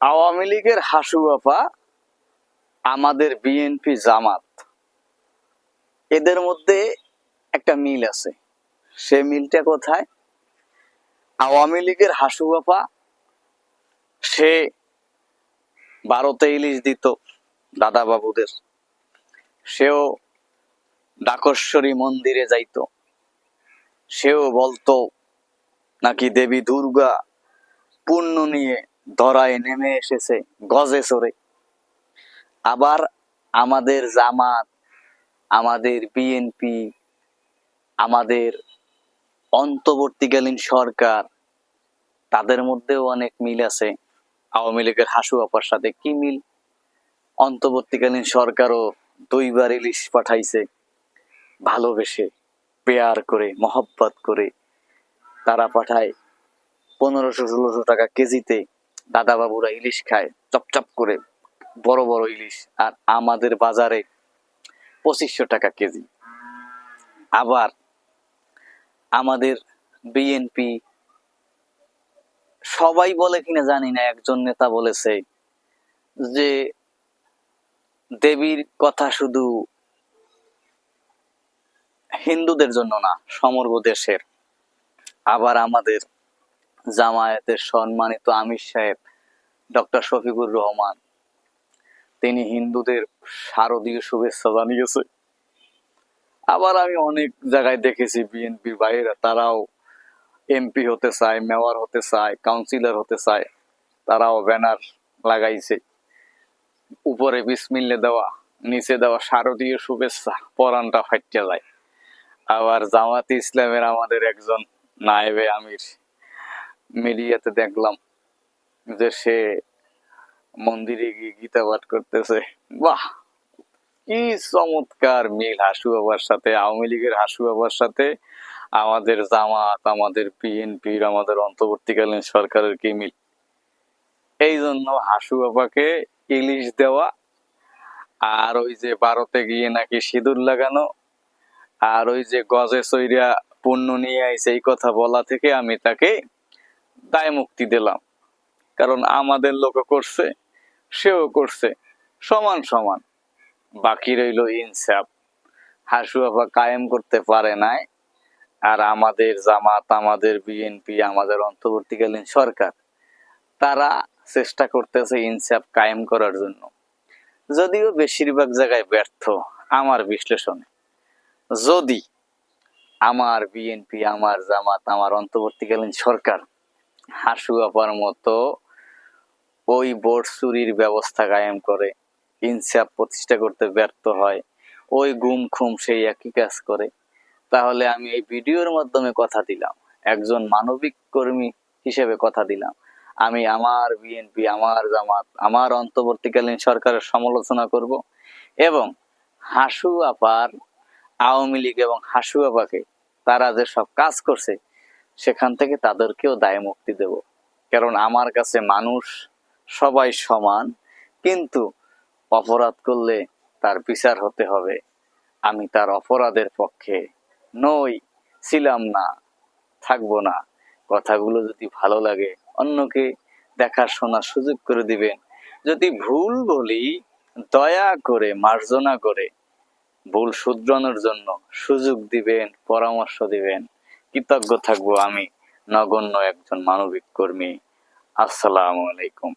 আওয়ামী লীগের হাসু আপা আমাদের বিএনপি জামাত। এদের মধ্যে একটা মিল আছে। সে মিলটা কোথায়? আওয়ামী লীগের হাসু আপা সে ভারতে ইলিশ দিত দাদা বাবুদের সেও ডাকশ্বরী মন্দিরে যাইত। সেও বলতো, নাকি দেবী দুর্গা পুণ্য নিয়ে ধরায় নেমে এসেছে গজে চড়ে আবার আমাদের জামাত, আমাদের বিএনপি আমাদের অন্তর্বর্তীকালীন সরকার, তাদের মধ্যেও অনেক মিল আছে। আওয়ামী লীগের হাসু আপার সাথে কি মিল? অন্তর্বর্তীকালীন সরকারও দুইবার ইলিশ পাঠাইছে। ভালোবেসে, পেয়ার করে, মহব্বত করে, তারা পাঠায় পনেরোশো, ষোলোশো টাকা কেজিতে। দাদা বাবুরা ইলিশ খায়, চপচপ করে, বড় বড় ইলিশ, আর আমাদের বাজারে পঁচিশশো টাকা কেজি। আবার আমাদের বিএনপি সবাই বলে কিনা জানি না, একজন নেতা বলেছে যে দেবীর কথা শুধু হিন্দুদের জন্য না, সমগ্র দেশের। আবার আমাদের জামায়াতের সম্মানিত আমির সাহেব ডক্টর শফিকুর রহমান। তিনি হিন্দুদের শারদীয় শুভেচ্ছা জানিয়েছে। আবার আমি অনেক জায়গায় দেখেছি বিএনপির বাইরে তারাও এমপি হতে চায় মেয়র হতে চায় কাউন্সিলর হতে চায়, তারাও ব্যানার লাগাইছে। উপরে বিসমিল্লে দেওয়া, নিচে দেওয়া শারদীয় শুভেচ্ছা পরানটা ফাটিয়া যায়। আবার জামাত ইসলামের আমাদের একজন নায়েবে আমির মিডিয়াতে দেখলাম যে সে মন্দিরে গিয়ে গীতা পাঠ করতেছে। বাহ! কি চমৎকার মিল হাসু বাবার সাথে, আওয়ামী লীগের হাসু বাবার সাথে। আমাদের জামাত, আমাদের বিএনপির, আমাদের অন্তর্বর্তীকালীন সরকারের কি মিল? এই জন্য হাসু বাবাকে ইলিশ দেওয়া, আর ওই যে ভারতে গিয়ে নাকি সিঁদুর লাগানো, আর ওই যে গজে সৈরা পুণ্য নিয়ে আইছে এই কথা বলা থেকে আমি তাকে দায় মুক্তি দিলাম। কারণ আমাদের লোক করছে, সেও করছে। সমান সমান। বাকি রইল ইনসাফ। হাসু আপা কায়েম করতে পারে নাই। আর আমাদের জামাত, আমাদের বিএনপি, আমাদের অন্তর্বর্তীকালীন সরকার, তারা চেষ্টা করতেছে ইনসাফ কায়েম করার জন্য। যদিও বেশিরভাগ জায়গায় ব্যর্থ আমার বিশ্লেষণে। যদি আমার বিএনপি, আমার জামাত, আমার অন্তর্বর্তীকালীন সরকার হাসু আপার মতো ওই বোর্ড চুরির ব্যবস্থা কায়েম করে, ইনসাফ প্রতিষ্ঠা করতে ব্যর্থ হয়, ওই গুম খুম সেই একই কাজ করে। তাহলে আমি এই ভিডিওর মাধ্যমে কথা দিলাম, একজন মানবিক কর্মী হিসেবে কথা দিলাম। আমি আমার বিএনপি, আমার জামাত, আমার অন্তর্বর্তীকালীন সরকারের সমালোচনা করব এবং হাসু আপার আওয়ামী লীগ এবং হাসু আপাকে তারা যে সব কাজ করছে সেখান থেকে তাদেরকেও দায় মুক্তি দেব। কারণ আমার কাছে মানুষ সবাই সমান, কিন্তু অপরাধ করলে তার বিচার হতে হবে। আমি তার অপরাধের পক্ষে নই, ছিলাম না, থাকব না। কথাগুলো যদি ভালো লাগে, অন্যকে দেখার শোনার সুযোগ করে দিবেন। যদি ভুল বলি, দয়া করে, মার্জনা করে, ভুল শুধরানোর জন্য সুযোগ দিবেন, পরামর্শ দিবেন। কৃতজ্ঞ থাকব আমি নগণ্য একজন মানবিক কর্মী। আসসালামু আলাইকুম।